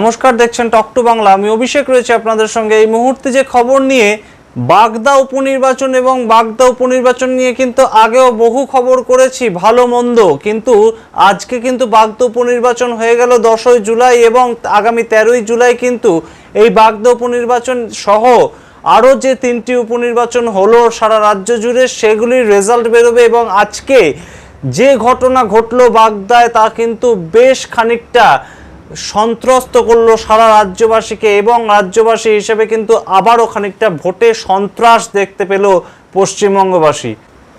নমস্কার, দেখছেন টক টু বাংলা। আমি অভিষেক রয়েছে আপনাদের সঙ্গে। এই মুহূর্তে যে খবর নিয়ে বাগদা উপনির্বাচন এবং বাগদা উপনির্বাচন নিয়ে কিন্তু আগেও বহু খবর করেছি, ভালো মন্দ। কিন্তু আজকে কিন্তু বাগদা উপনির্বাচন হয়ে গেল দশই জুলাই এবং আগামী তেরোই জুলাই কিন্তু এই বাগদা উপনির্বাচন সহ আরও যে তিনটি উপনির্বাচন হলো সারা রাজ্য জুড়ে, সেগুলির রেজাল্ট বেরোবে এবং আজকে যে ঘটনা ঘটলো বাগদায় তা কিন্তু বেশ খানিকটা সন্ত্রস্ত করল সারা রাজ্যবাসীকে এবং রাজ্যবাসী হিসেবে কিন্তু আবারও খানিকটা ভোটে সন্ত্রাস দেখতে পেল পশ্চিমবঙ্গবাসী।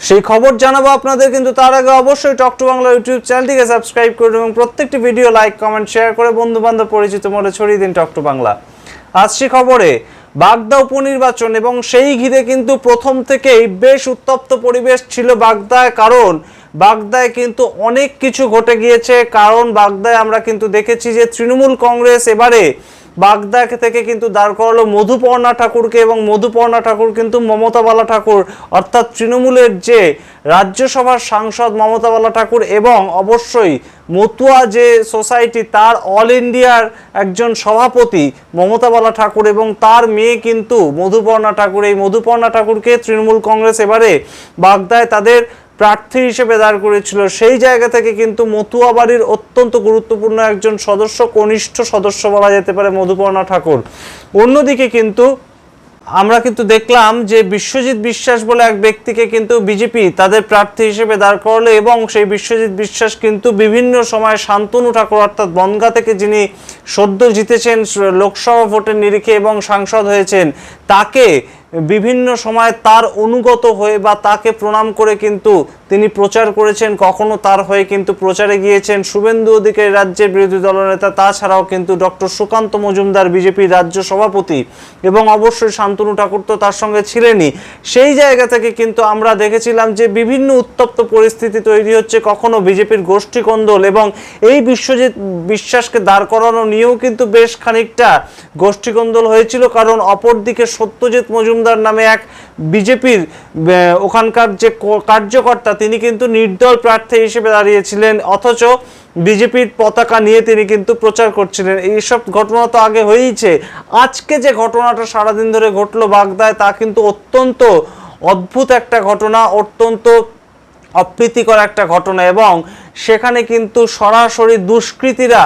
সেই খবর জানাব আপনাদের কিন্তু তার আগে অবশ্যই টক টু বাংলা ইউটিউব চ্যানেলটিকে সাবস্ক্রাইব করুন এবং প্রত্যেকটি ভিডিও লাইক, কমেন্ট, শেয়ার করে বন্ধু বান্ধব পরিচিত মনে ছড়িয়ে দিন টক টু বাংলা আসছি খবরে, বাগদা উপনির্বাচন এবং সেই ঘিরে কিন্তু প্রথম থেকেই বেশ উত্তপ্ত পরিবেশ ছিল বাগদায়। কারণ বাগদায় কিন্তু অনেক কিছু ঘটে গিয়েছে। কারণ বাগদায় আমরা কিন্তু দেখেছি যে তৃণমূল কংগ্রেস এবারে বাগদা থেকে কিন্তু দাঁড় করালো মধুপর্ণা ঠাকুরকে এবং মধুপর্ণা ঠাকুর কিন্তু মমতা বালা ঠাকুর। অর্থাৎ তৃণমূলের যে রাজ্যসভার সাংসদ মমতা বালা ঠাকুর এবং অবশ্যই মতুয়া যে সোসাইটি, তার অল ইন্ডিয়ার একজন সভাপতি মমতা বালা ঠাকুর এবং তার মেয়ে কিন্তু মধুপর্ণা ঠাকুর। এই মধুপর্ণা ঠাকুরকে তৃণমূল কংগ্রেস এবারে বাগদায় তাদের প্রার্থী হিসেবে দাঁড় করেছিল সেই জায়গা থেকে কিন্তু মতুয়া বাড়ির অত্যন্ত গুরুত্বপূর্ণ একজন সদস্য, কনিষ্ঠ সদস্য বলা যেতে পারে মধুপর্ণা ঠাকুর। অন্যদিকে কিন্তু আমরা কিন্তু দেখলাম যে বিশ্বজিৎ বিশ্বাস বলে এক ব্যক্তিকে কিন্তু বিজেপি তাদের প্রার্থী হিসেবে দাঁড় করালো এবং সেই বিশ্বজিৎ বিশ্বাস কিন্তু বিভিন্ন সময় শান্তনু ঠাকুর অর্থাৎ বনগা থেকে যিনি সদ্য জিতেছেন লোকসভা ভোটের নিরিখে এবং সাংসদ হয়েছেন, তাকে বিভিন্ন সময় তার অনুগত হয়ে বা তাকে প্রণাম করে কিন্তু তিনি প্রচার করেছেন, কখনো তার হয়ে কিন্তু প্রচারে গিয়েছেন। শুভেন্দু অধিকারী রাজ্যের বিরোধী দলনেতা তাছাড়াও কিন্তু ডক্টর সুকান্ত মজুমদার বিজেপির রাজ্য সভাপতি এবং অবশ্যই শান্তনু ঠাকুর তো তার সঙ্গে ছিলেনই। সেই জায়গা থেকে কিন্তু আমরা দেখেছিলাম যে বিভিন্ন উত্তপ্ত পরিস্থিতি তৈরি হচ্ছে, কখনো বিজেপির গোষ্ঠী কোন্দল এবং এই বিশ্বজিৎ বিশ্বাসকে দাঁড় করানো নিয়েও কিন্তু বেশ খানিকটা গোষ্ঠী কোন্দল হয়েছিল। কারণ অপরদিকে সত্যজিৎ মজুমদার নামে এক বিজেপির ওখানকার যে কার্যকর্তা তিনি কিন্তু নির্দল প্রার্থী হিসেবে দাঁড়িয়েছিলেন, অথচ বিজেপির পতাকা নিয়ে তিনি কিন্তু প্রচার করছিলেন। এইসব ঘটনা তো আগে হয়েইছে। আজকে যে ঘটনাটা সারাদিন ধরে ঘটলো বাগদায়, তা কিন্তু অত্যন্ত অদ্ভুত একটা ঘটনা, অত্যন্ত অপ্রীতিকর একটা ঘটনা এবং সেখানে কিন্তু সরাসরি দুষ্কৃতীরা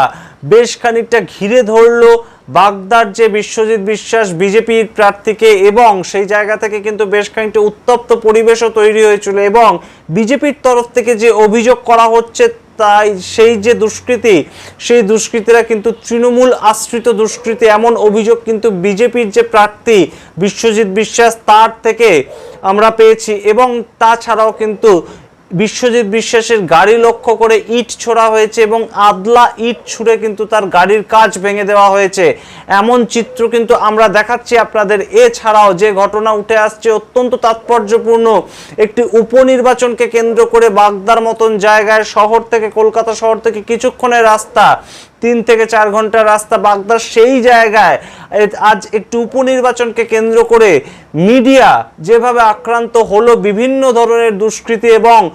বেশ খানিকটা ঘিরে ধরলো বাগদার যে বিশ্বজিৎ বিশ্বাস বিজেপির প্রার্থীকে এবং সেই জায়গা থেকে কিন্তু বেশ খানিকটা উত্তপ্ত পরিবেশও তৈরি হয়েছিল এবং বিজেপির তরফ থেকে যে অভিযোগ করা হচ্ছে তাই সেই যে দুষ্কৃতী, সেই দুষ্কৃতীরা কিন্তু তৃণমূল আশ্রিত দুষ্কৃতী এমন অভিযোগ কিন্তু বিজেপির যে প্রার্থী বিশ্বজিৎ বিশ্বাস তার থেকে আমরা পেয়েছি এবং তাছাড়াও কিন্তু বিশ্বজিৎ বিশ্বাসের গাড়ি লক্ষ্য করে ইট ছোড়া হয়েছে এবং আদলা ইট ছুঁড়ে কিন্তু তার গাড়ির কাজ ভেঙে দেওয়া হয়েছে। এমন চিত্র কিন্তু আমরা দেখাচ্ছি আপনাদের। এছাড়াও যে ঘটনা উঠে আসছে অত্যন্ত তাৎপর্যপূর্ণ। একটি উপনির্বাচনকে কেন্দ্র করে বাগদার মতন জায়গায় শহর থেকে কলকাতা শহর থেকে কিছুক্ষণের রাস্তা, তিন থেকে চার ঘণ্টার রাস্তা বাগদার সেই জায়গায়। আজ একটি উপনির্বাচনকে কেন্দ্র করে মিডিয়া যেভাবে আক্রান্ত হলো বিভিন্ন ধরনের দুষ্কৃতি এবং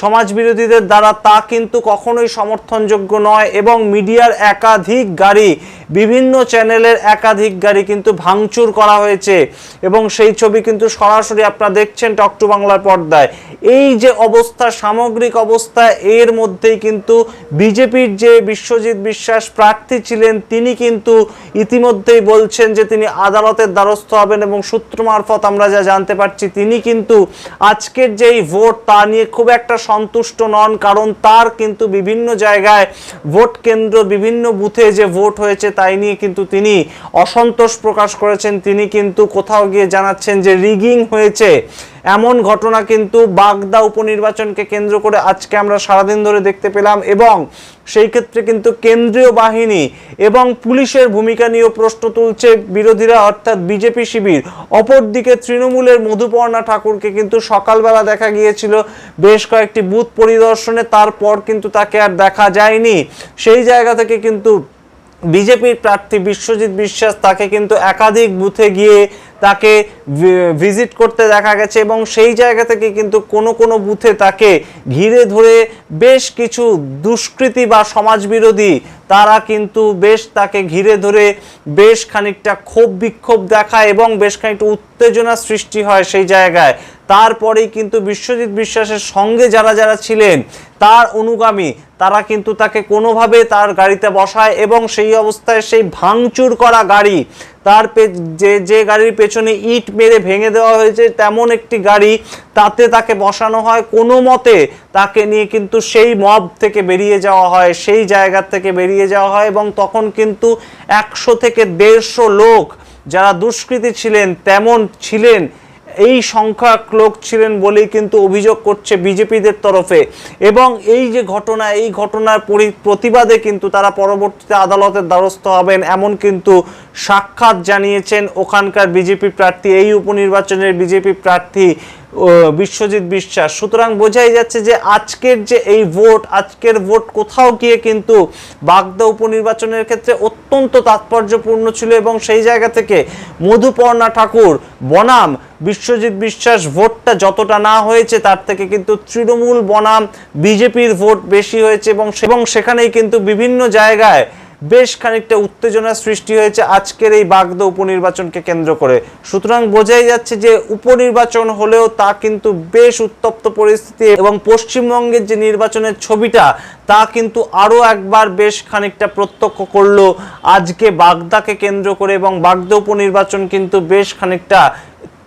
সমাজ বিরোধীদের দ্বারা তা কিন্তু কখনোই সমর্থনযোগ্য নয় এবং মিডিয়ার একাধিক গাড়ি, বিভিন্ন চ্যানেলের একাধিক গাড়ি কিন্তু ভাঙচুর করা হয়েছে এবং সেই ছবি কিন্তু সরাসরি আপনারা দেখছেন টক টু বাংলার পর্দায়। এই যে অবস্থা, সামগ্রিক অবস্থা, এর মধ্যেই কিন্তু বিজেপির যে বিশ্বজিৎ বিশ্বাস প্রার্থী ছিলেন, তিনি কিন্তু ইতিমধ্যেই বলছেন যে তিনি আদালতের দ্বারস্থ হবেন এবং সূত্র মারফত আমরা যা জানতে পারছি, তিনি কিন্তু আজকের যেই ভোট তা নিয়ে খুব একটা সন্তুষ্ট নন, কারণ তার কিন্তু বিভিন্ন জায়গায় ভোট কেন্দ্র, বিভিন্ন বুথে যে ভোট হয়েছে তাই নিয়ে কিন্তু তিনি অসন্তোষ প্রকাশ করেছেন। তিনি কিন্তু কোথাও গিয়ে জানাচ্ছেন যে রিগিং হয়েছে। এমন ঘটনা কিন্তু বাগদা উপনির্বাচনকে কেন্দ্র করে আজকে আমরা সারাদিন ধরে দেখতে পেলাম এবং সেই ক্ষেত্রে কিন্তু কেন্দ্রীয় বাহিনী এবং পুলিশের ভূমিকা নিয়েও প্রশ্ন তুলছে বিরোধীরা, অর্থাৎ বিজেপি শিবির। অপরদিকে তৃণমূলের মধুপর্ণা ঠাকুরকে কিন্তু সকালবেলা দেখা গিয়েছিল বেশ কয়েকটি বুথ পরিদর্শনে, তারপর কিন্তু তাকে আর দেখা যায়নি। সেই জায়গা থেকে কিন্তু বিজেপির প্রার্থী বিশ্বজিৎ বিশ্বাস তাকে কিন্তু একাধিক বুথে গিয়ে তাকে ভিজিট করতে দেখা গেছে এবং সেই জায়গা থেকে কিন্তু কোনো কোনো বুথে তাকে ঘিরে ধরে বেশ কিছু দুষ্কৃতী বা সমাজবিরোধী তারা কিন্তু বেশ তাকে ঘিরে ধরে বেশ খানিকটা ক্ষোভ বিক্ষোভ দেখায় এবং বেশ খানিকটা উত্তেজনা সৃষ্টি হয় সেই জায়গায়। তারপরেই কিন্তু বিশ্বজিৎ বিশ্বাসের সঙ্গে যারা যারা ছিলেন, তার অনুগামী, তারা কিন্তু তাকে কোনোভাবে তার গাড়িতে বসায় এবং সেই অবস্থায় সেই ভাঙচুর করা গাড়ি, তার যে যে গাড়ির পেছনে ইট মেরে ভেঙে দেওয়া হয়েছে তেমন একটি গাড়ি তাতে তাকে বসানো হয়। কোনো মতে তাকে নিয়ে কিন্তু সেই মব থেকে বেরিয়ে যাওয়া হয়, সেই জায়গা থেকে বেরিয়ে যাওয়া হয় এবং তখন কিন্তু একশো থেকে দেড়শো লোক যারা দুষ্কৃতী ছিলেন, তেমন ছিলেন এই সংখ্যক লোক ছিলেন বলেই কিন্তু অভিযোগ করছে বিজেপিদের তরফে। এবং এই যে ঘটনা, এই ঘটনার প্রতিবাদে কিন্তু তারা পরবর্তীতে আদালতের দ্বারস্থ হবেন এমন কিন্তু সাক্ষাৎ জানিয়েছেন ওখানকার বিজেপি প্রার্থী। এই উপনির্বাচনের বিজেপি প্রার্থী বিশ্বজিৎ বিশ্বাস। সুতরাং বোঝাই যাচ্ছে যে আজকের যে এই ভোট, আজকের ভোট কোথাও গিয়ে কিন্তু বাগদা উপনির্বাচনের ক্ষেত্রে অত্যন্ত তাৎপর্যপূর্ণ ছিল এবং সেই জায়গা থেকে মধুপর্ণা ঠাকুর, বনাম, বিশ্বজিৎ বিশ্বাস ভোটটা যতটা না হয়েছে তার থেকে কিন্তু তৃণমূল বনাম বিজেপির ভোট বেশি হয়েছে এবং এবং সেখানেই কিন্তু বিভিন্ন জায়গায় বেশ খানিকটা উত্তেজনা সৃষ্টি হয়েছে আজকের এই বাগদা উপনির্বাচনকে কেন্দ্র করে। সুতরাং বোঝাই যাচ্ছে যে উপনির্বাচন হলেও তা কিন্তু বেশ উত্তপ্ত পরিস্থিতি এবং পশ্চিমবঙ্গের যে নির্বাচনের ছবিটা, তা কিন্তু আরও একবার বেশ খানিকটা প্রত্যক্ষ করল আজকে বাগদাকে কেন্দ্র করে এবং বাগদা উপনির্বাচন কিন্তু বেশ খানিকটা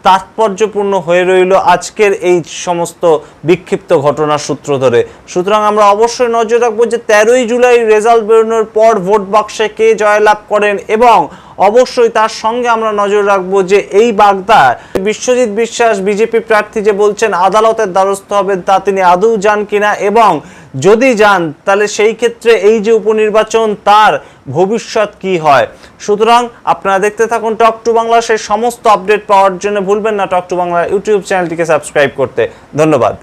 তাৎপর্যপূর্ণ হয়ে রইল আজকের এই সমস্ত বিক্ষিপ্ত ঘটনার সূত্র ধরে। সুতরাং আমরা অবশ্যই নজর রাখব যে তেরোই জুলাই রেজাল্ট বেরোনোর পর ভোট বাক্সে কে জয়লাভ করেন এবং অবশ্যই তার সঙ্গে আমরা নজর রাখব যে এই বাগদা বিশ্বজিৎ বিশ্বাস, বিজেপি প্রার্থী যে বলছেন, আদালতের দ্বারস্থ হবেন তা তিনি আদৌ যান কিনা এবং যদি যান তাহলে সেই ক্ষেত্রে এই যে উপনির্বাচন, তার ভবিষ্যৎ কি হয়? সুতরাং আপনারা দেখতে থাকুন টক টু বাংলা, সেই সমস্ত আপডেট পাওয়ার জন্য ভুলবেন না টক টু বাংলা ইউটিউব চ্যানেলটিকে সাবস্ক্রাইব করতে। ধন্যবাদ।